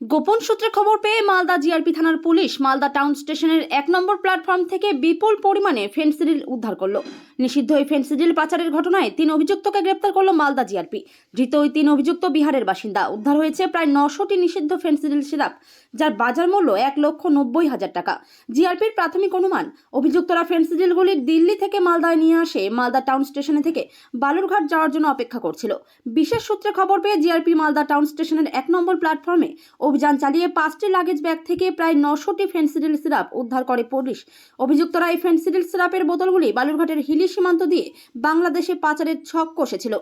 গোপন সূত্রে খবর পেয়ে মালদা জিআরপি থানার পুলিশ মালদা টাউন স্টেশনের এক নম্বর প্ল্যাটফর্ম থেকে বিপুল পরিমাণে ফেন্সিডিল উদ্ধার করল। নিষিদ্ধ এই ফেন্সিডিল পাচারের ঘটনায় তিন অভিযুক্তকে গ্রেপ্তার করল মালদা জিআরপি। ধৃত ওই তিন অভিযুক্ত বিহারের বাসিন্দা। উদ্ধার হয়েছে প্রায় নশোটি নিষিদ্ধ ফেন্সিডিল সিরাপ, যার বাজার মূল্য এক লক্ষ নব্বই হাজার টাকা। জিআরপির প্রাথমিক অনুমান, অভিযুক্তরা ফেন্সিডিলগুলি দিল্লি থেকে মালদায় নিয়ে আসে মালদা টাউন স্টেশনে থেকে বালুরঘাট যাওয়ার জন্য অপেক্ষা করছিল। বিশেষ সূত্রে খবর পেয়ে জিআরপি মালদা টাউন স্টেশনের এক নম্বর প্ল্যাটফর্মে অভিযান চালিয়ে পাঁচটি লাগেজ ব্যাগ থেকে প্রায় নশোটি ফেন্সিডিল সিরাপ উদ্ধার করে পুলিশ। অভিযুক্তরা এই ফেন্সিডিল সিরাপের বোতলগুলি বালুরঘাটের হিলি সীমান্ত দিয়ে বাংলাদেশে পাচারের ছক কষেছিল।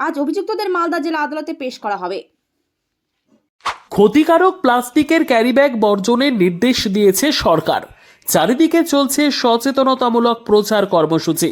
আজ অভিযুক্তদের মালদা জেলা আদালতে পেশ করা হবে। ক্ষতিকারক প্লাস্টিকের ক্যারিব্যাগ বর্জনের নির্দেশ দিয়েছে সরকার। চারিদিকে চলছে সচেতনতামূলক প্রচার কর্মসূচি।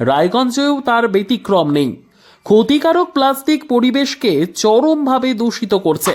রায়গঞ্জেও তার ব্যতিক্রম নেই। ক্ষতিকারক প্লাস্টিক পরিবেশকে চরমভাবে দূষিত করছে।